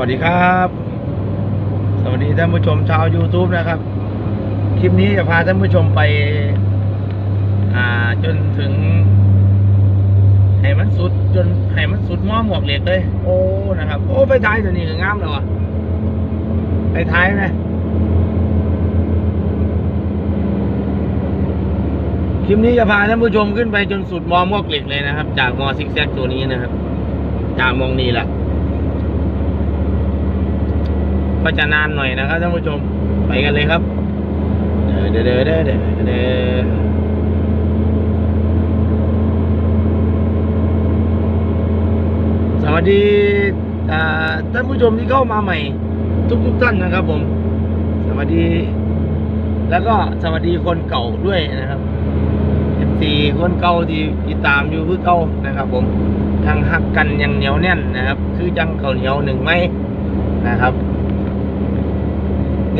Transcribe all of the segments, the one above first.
วัสดีครับ สวัสดีท่านผู้ชมชาว YouTube นะครับ คลิปนี้จะพาท่านผู้ชมไป อ่าจนถึงให้มันสุด จนให้มันสุดม้อหมวกเหล็กเลย โอ้นะครับ โอ้ไฟท้ายตัวนี้ก็งามแล้วะไฟท้ายนะคลิปนี้จะพาท่านผู้ชมขึ้นไปจนสุดมอมวกเหล็กเลยนะครับ จากมอซิกแซกตัวนี้นะครับ จากมองนี้แหละ ก็จะนานหน่อยนะครับท่านผู้ชมไปกันเลยครับเด้อเด้อเด้อเด้อเด้อสวัสดีท่านผู้ชมที่เข้ามาใหม่ทุกทุกๆท่านนะครับผม สวัสดี แล้วก็สวัสดีคนเก่าด้วยนะครับสี่คนเก่าที่ติดตามอยู่คือเก่านะครับ ผมทางหักกันอยังเหนียวแน่นนะครับ คือจังเขาเหนียวหนึ่งไหมนะครับ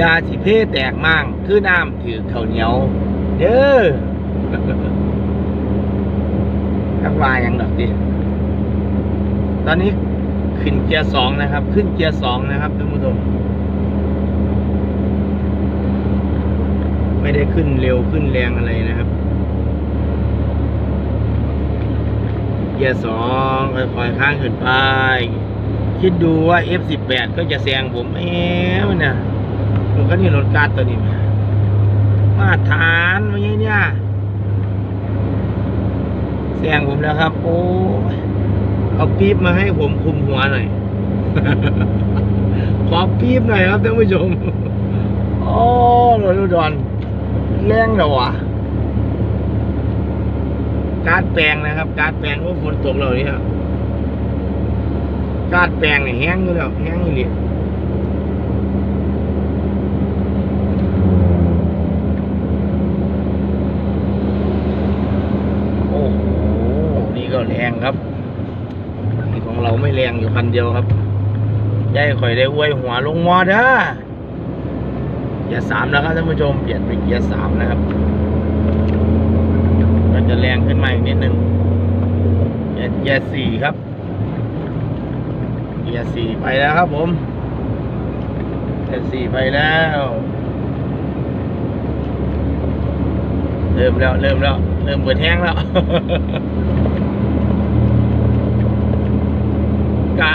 ยาสิเพแตกมั่งคือน้ำถือข้าวเหนียวเด้อทักวาอย่างดอกดิตอนนี้ขึ้นเกียร์สองนะครับ ขึ้นเกียร์สองนะครับท่านผู้ชมไม่ได้ขึ้นเร็วขึ้นแรงอะไรนะครับ เกียร์สองค่อยๆข้างขึ้นไป คิดดูว่า F18 ก็จะแซงผมแอ้วนี่ ผมก็นี่รถการ์ดตัวนี้มามาฐานว่าไงเนี่ยแซงผมแล้วครับ โอ้เอาปี๊บมาให้ผมคุมหัวหน่อย ขอปี๊บหน่อยครับท่านผู้ชม โอ้รถอุดรแรงแล้ววะการ์ดแปลงนะครับ การ์ดแปลงว่าฝนตกแล้วเนี่ยการ์ดแปลงเนี่ยแห้งอยู่แล้วแห้งอยู่เลย โอ้โห นี่ก็แรงครับ นี่ของเราไม่แรงอยู่คันเดียวครับยายข่อยได้อวยหัวลงมอเด้อเกียร์สามแล้วครับท่านผู้ชมเปลี่ยนเป็นเกียร์สามนะครับก็จะแรงขึ้นมาอีกนิดนึงเปลี่ยนเกียร์สี่ครับเกียร์สี่ไปแล้วครับผมเกียร์สี่ไปแล้ว เริ่มแล้วเริ่มแล้ว เริ่มเปิดแห้งแล้ว กะ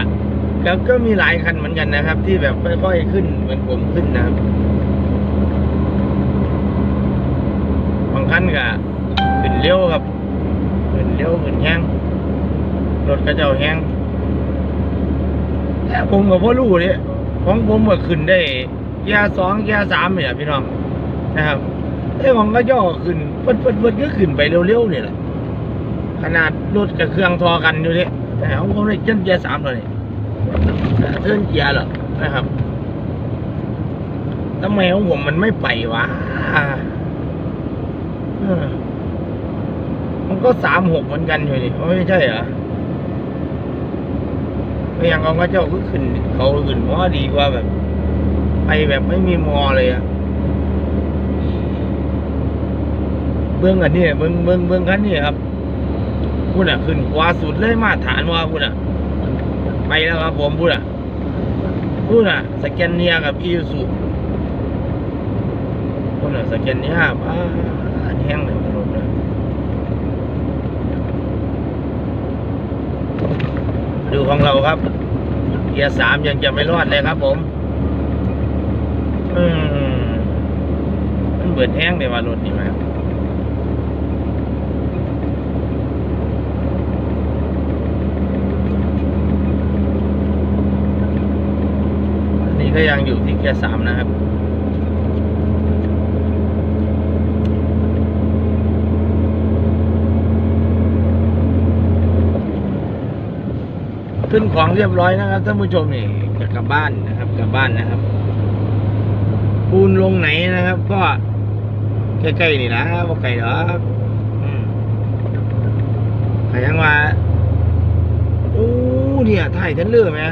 แล้วก็มีหลายคันเหมือนกันนะครับ ที่แบบค่อยๆขึ้นเหมือนผมขึ้นนะครับบางคันก็ขึ้นเร็วครับขึ้นเร็วขึ้นแห้งรถก็จ้าแห้งแต่ผมกับพ่อรู้เนี่ยของผมก็ขึ้นได้แย่สองแย่สามเนี่ยพี่น้องนะครับไอ้ของก็ย่อขึ้นเปิดเปิดเปิดก็ขึ้นไปเร็วๆเนี่ยแหละขนาดรถกับเครื่องทอกันอยู่เนี่ยแต่ของผมได้เจ้นเกียร์สามเลย เทิร์นเกียร์เหรอนะครับทำไมของผมมันไม่ไปวะมันก็สามหกเหมือนกันอยู่นี่ไม่ใช่เหรอไม่อย่างของก็เจ้าก็ขึ้น เขาขึ้นมอดีกว่าแบบ ไปแบบไม่มีมอเลยอะเบื้องอันนี้เบื้องเบื้องเบื้องคันนี้ครับพูดอะขึ้นขวาสุดเลยมาตรฐานว่าพูดอะ ไปแล้วครับผมพูดอะพูดอะสแกนเนียกับอีซูพูดอะสแกนเนียบ้าอันแห้งเลยรถเลยดูของเราครับเกียร์สามยังจะไม่รอดเลยครับผม อืมมันเบิดแห้งเลยว่ารถนี่มาอันนี้ ก็ยังอยู่ที่เกียร์สามนะครับขึ้นของเรียบร้อยนะครับท่านผู้ชมนี่จะกลับบ้านนะครับ กลับบ้านนะครับ ปูนลงไหนนะครับ ก็ใกล้ๆนี่นะว่าไกลหรอกอืมใครยังว่าโอ้เนี่ยถ่ายทันเลือไหม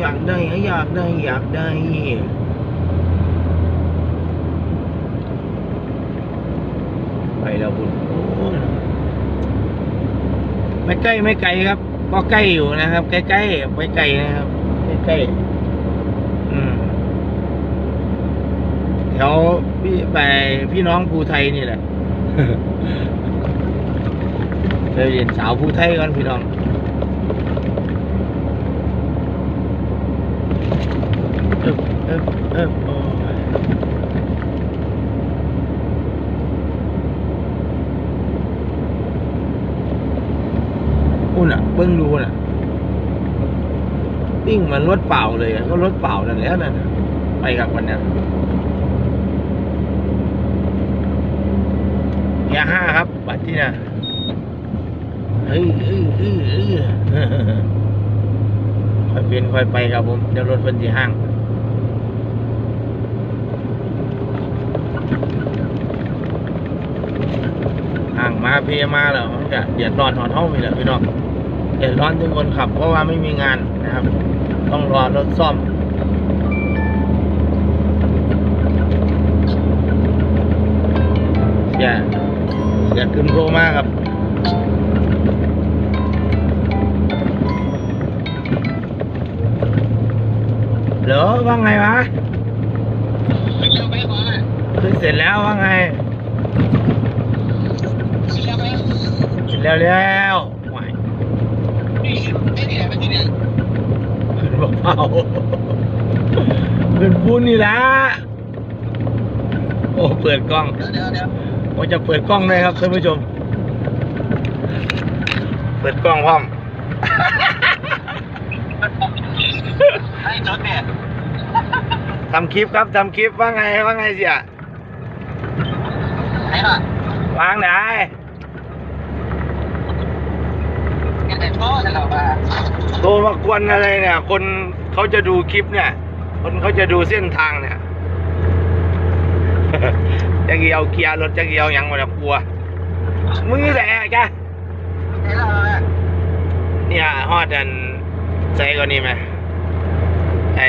อยากได้อยากได้อยากได้ไปแล้วคุณไม่ใกล้ไม่ไกลครับ ก็ใกล้อยู่นะครับ ใกล้ๆไม่ไกลนะครับใกล้ๆอืมแถวพี่ไปพี่น้องภูไทยนี่แหละไปเรียนสาวภูไทยก่อนพี่น้อง เอิบเอิบโอ้ยอุ่นอะ เบิ้งดูน่ะวิ่งมันรถเปล่าเลยก็รถเปล่านั่นแหละนั่นไปกับวันเนี้ยเกียห้าครับ บัตรที่น่ะเฮ้ยเฮ้ยเฮ้ยเฮ้ยค่อยเปลี่ยนค่อยไปครับผมเดี๋ยวรถเป็นที่ห้าง ห่างมาเพียมาแล้วมันจะเดือดร้อนหอนเท่ามีแหละพี่น้องเดือดร้อนทุกคนขับ เพราะว่าไม่มีงานนะครับ ต้องรอรถซ่อมเสียเสียขึ้นโทรมากครับเหรอว่าไงวะขึ้นเสร็จแล้วว่าไง เสร็จแล้วแล้วไหวขึ้นบอกเผาขึ้นพูนนี่ละโอ้เปิดกล้องผมจะเปิดกล้องเลยครับท่านผู้ชม เปิดกล้องพร้อมทำคลิปครับทำคลิปว่าไงว่าไงเสียวางไหน โทรมากวนอะไรเนี่ย คนเขาจะดูคลิปเนี่ย คนเขาจะดูเส้นทางเนี่ยจะเกี่ยวเกียร์รถจะเกี่ยวหยังมาเนี่ยกลัวมือแหละจ้ะเนี่ยฮอดอันใส่ก่อนนี่ไหมไอ้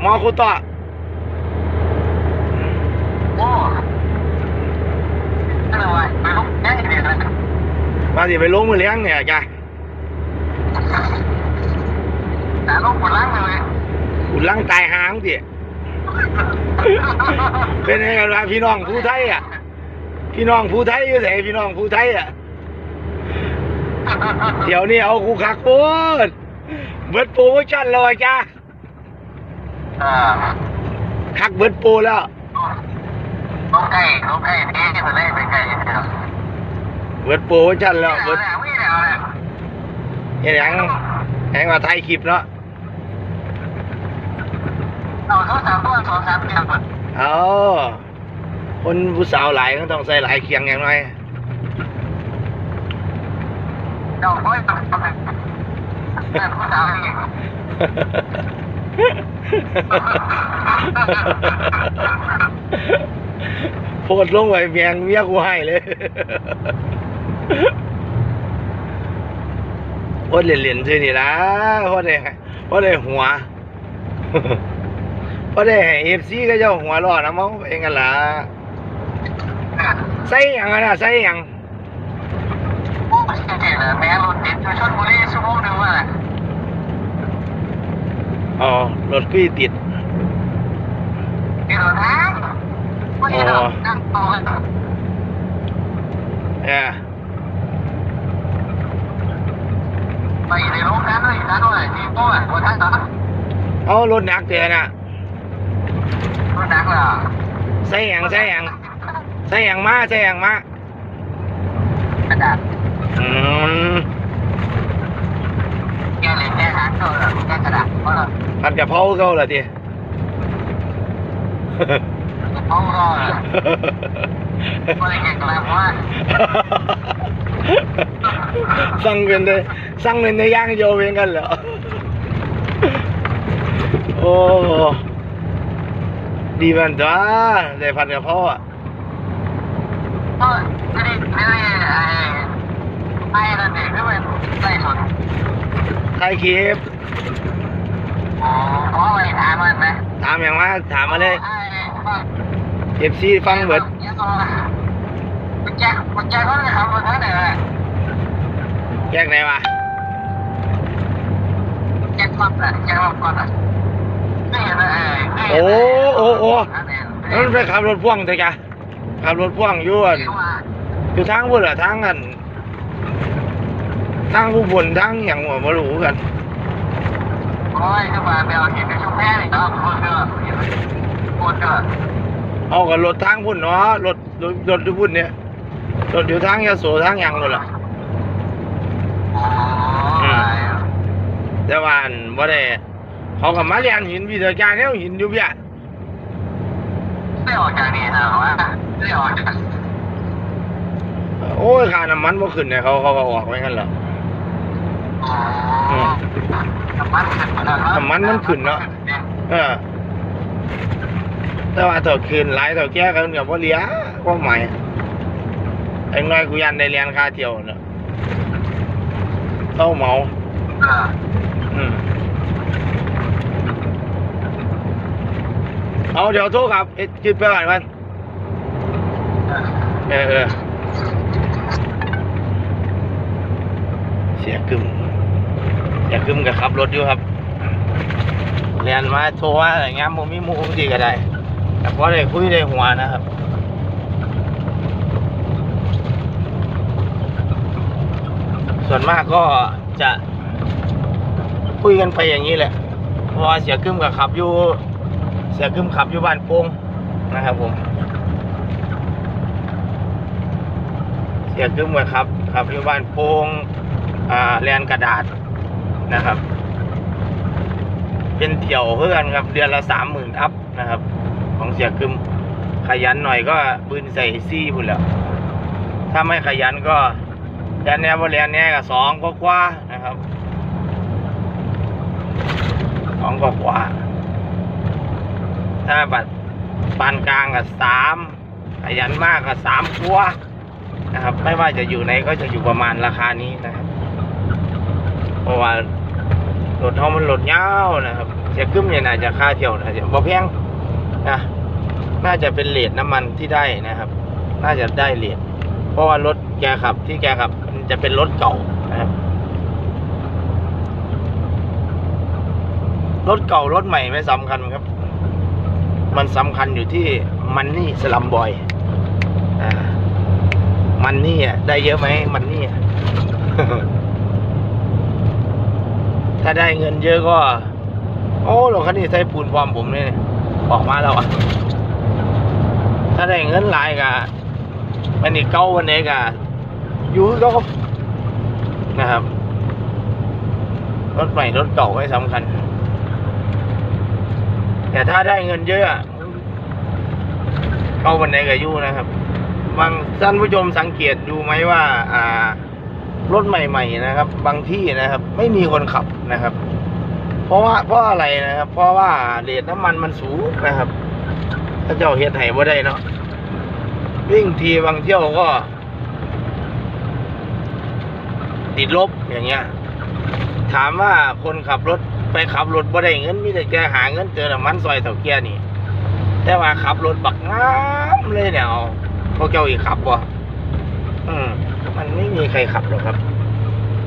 หมอคุต่อมาสิไปลงมือเลี้ยงเนี่ยจ้ะ อุ่นร่างตายหางสิเป็นไงกันวะพี่น้องผู้ไทยอะ พี่น้องผู้ไทยอยู่ไหนพี่น้องผู้ไทยอะ เดี๋ยวนี้เอากูคักโคตรเบิร์ดโปรโมชั่นแล้วอะจ้าคักเบิร์ดโปรแล้วเบิร์ดโปรโมชั่นแล้วเบิร์ดเฮ็ ดหยังแหงว่าไทยคลิปเนาะเอาคนผู้สาวหลายก็ต้องใส่หลายเคียงอย่างน้อยโพดลงไว้เมียงเมียกูให้เลย โพดเหรียญๆซื่อนี่ละโพดได้โพดได้หัวโพดได้เอฟซีก็เจ้าหัวรอดนะมั้งเองกันล่ะใส่หยังอะนะใส่หยังอ๋อรถพี่ติดเออ ไปในโรงงานด้วยนะด้วยที่โป้อะคนทั้งนั้นเอารถหนักเตือนอะรถนักล่ะใส่หยังใส่หยังใส่หยังมาใส่หยังมากระดาษอืมแกเลยแกหางเท่าไหร่แกกระดาษเพราะอะไรผัดกะเพราเขาเหรอทีเขารอไม่ได้แข่งกันว่าสั่งเป็นเลย สั่งเป็นในย่างโยเป็นกันเหรอ โอ้ ดีมันจ้าได้ผัดกะเพราอะก็ไม่ได้ไม่ได้ไอ้ไอ้นั่นเองก็เป็นไล่สดถ่ายคลิปอ๋อพราะอไรถามมันไหมถามอย่างว่าถามมาเลยไอ้ว่าเอฟซีฟังเบิดยังไงมันแจ็คมันแจ็คเขาเลยครับมันทั้งไหนแยกไหนวะ ปั๊บแหละแกว่าก่อนอะนี่นะเอโอ้โอ้โอ้ นั่นไปขับรถพ่วงเถอะจ้ะขับรถพ่วงอยู่อั่นอยู่ทางพุ่นเหรอทางกันทางผู้บนทางอย่างหัวมารู้กันโอ้ยจะมาเบลเห็นในช่วงแพ้นี่เนาะคนเด้อคนเด้อเอากับรถทางพุ่นเนาะรถรถรถอยู่พุ่นเนี่ยรถอยู่ทางยาโสทางหยังเลยล่ะ โอ้ย แต่ว่าอันบ่ได้เขากับมาเรียนหินวิทยาการแนวหินอยู่เบี้ยได้ออกจากนี่นะว่าได้ออกจากโอ้ยค่าน้ำมันบ่ขึ้นเนี่ยเขาเขาก็ออกไว้งั้นเหรออ๋อน้ำมันขึ้นแล้วน้ำมันมันขึ้นเนาะเออแต่ว่าถ้าคืนหลายถ้าแก่กันกับบ่เหลียก็หมายไอ้น้อยกูยันได้เรียนค่าเที่ยวเนาะเต้าเหมา เอาเดี๋ยวโทรครับเอ็ดจิตไปก่อนกันเออเออเสียกึมเสียกึมกับขับรถอยู่ครับเรียนมาโทรว่าอะไรเงี้ยมูมีหมูดีก็ได้แต่พอได้คุยได้หัวนะครับส่วนมากก็จะ คุยกันไปอย่างนี้แหละเพราะว่าเสียกึมกับขับอยู่ เสียกึมขับอยู่บ้านโป่งนะครับผม เสียกึมกับขับขับอยู่บ้านโป่งอ่าแลนกระดาษนะครับ เป็นเที่ยวเพื่อนครับเดือนละสามหมื่นอัพนะครับ ของเสียกึมขยันหน่อยก็ปืนใส่ซี่พุ่นแล้ว ถ้าไม่ขยันก็แลนแน่บ่แลนแน่ก็สองก็กว่านะครับ สองก็กว่า ถ้าบัดปานกลางก็สามขยันมากก็สามกว่านะครับ ไม่ว่าจะอยู่ไหนก็จะอยู่ประมาณราคานี้นะครับ เพราะว่ารถเฮามันรถยาวนะครับเสียกึ้มเนี่ยน่าจะค่าเที่ยวน่าจะบ่แพงนะน่าจะเป็นเลทน้ำมันที่ได้นะครับ น่าจะได้เลทเพราะว่ารถแกขับที่แกขับมันจะเป็นรถเก่านะครับ รถเก่ารถใหม่ไม่สำคัญครับ มันสำคัญอยู่ที่มันนี่สลัมบอยอ่ามันนี่อะได้เยอะไหมมันนี่อะถ้าได้เงินเยอะก็ โอ้รถคันนี้ใช้ปูนพร้อมผมเนี่ยออกมาแล้วอะถ้าได้เงินหลายกะมันนี่เก้าวันนี้กะอยู่ก็นะครับ รถใหม่รถเก่าไม่สำคัญ แต่ถ้าได้เงินเยอะเข้าวันไหนก็ยู่นะครับ บางท่านผู้ชมสังเกตดูไหมว่า อ่ารถใหม่ ๆ นะครับ บางที่นะครับ ไม่มีคนขับนะครับ เพราะว่าเพราะอะไรนะครับ เพราะว่าเรทน้ำมันมันสูงนะครับถ้าเจ้าเฮ็ดไห้บ่ได้เนาะวิ่งทีบางเที่ยวก็ ติดลบอย่างเงี้ย ถามว่าคนขับรถ ไปขับรถบ่ได้เงินมีแต่แกหาเงินเจอน้ำมันซอยเถ่าแก่นี่ แต่ว่าขับรถบักงามเลยเนี่ยเอาพวกเจ้าอีกขับบ่อืมมันไม่มีใครขับหรอกครับ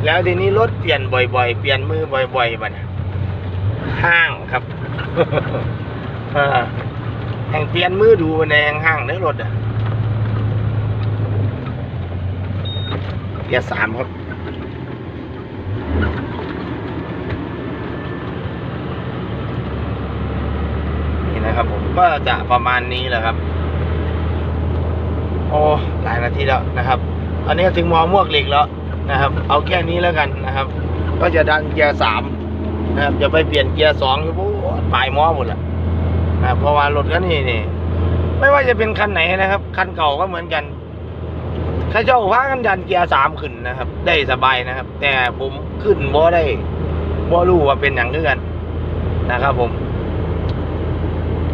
แล้วทีนี้รถเปลี่ยนบ่อยๆ เปลี่ยนมือบ่อยๆบัดนี้ห้างครับแห่งเปลี่ยนมือดูในแห่งห้างในรถอะเกียร์สามครับ นี่นะครับผม ก็จะประมาณนี้แหละครับ โอ้หลายนาทีแล้วนะครับตอนนี้ถึงมอมวกเหล็กแล้วนะครับ เอาแค่นี้แล้วกันนะครับ ก็จะดันเกียร์สามนะครับจะไปเปลี่ยนเกียร์สองอยู่ปุ๊บปลายมอหมดละนะเพราะว่ารถคันนี้นี่ไม่ว่าจะเป็นคันไหนนะครับคันเก่าก็เหมือนกันข้าเจ้าว่ากันดันเกียร์สามขึ้นนะครับ ได้สบายนะครับ แต่ผมขึ้นบ่ได้บ่รู้ว่าเป็นอย่างเดือนนะครับผม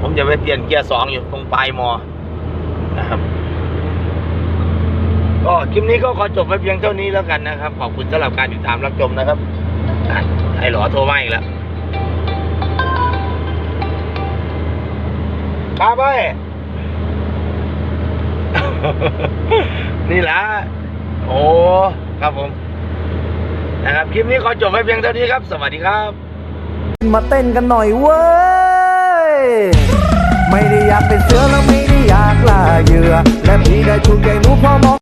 ผมจะไปเปลี่ยนเกียร์สองอยู่ตรงปลายมอนะครับ ก็คลิปนี้ก็ขอจบไปเพียงเท่านี้แล้วกันนะครับ ขอบคุณสำหรับการติดตามรับชมนะครับไอ้หลอโทรมาอีกแล้วครับไปนี่แหละโอ้ครับผม นะครับ คลิปนี้ขอจบไปเพียงเท่านี้ครับ สวัสดีครับ มาเต้นกันหน่อยเว้ย ไม่ได้อยากเป็นเสือแล้วไม่ได้อยากล่าเหยื่อ และพี่ได้ถูกใจหนูพอมอง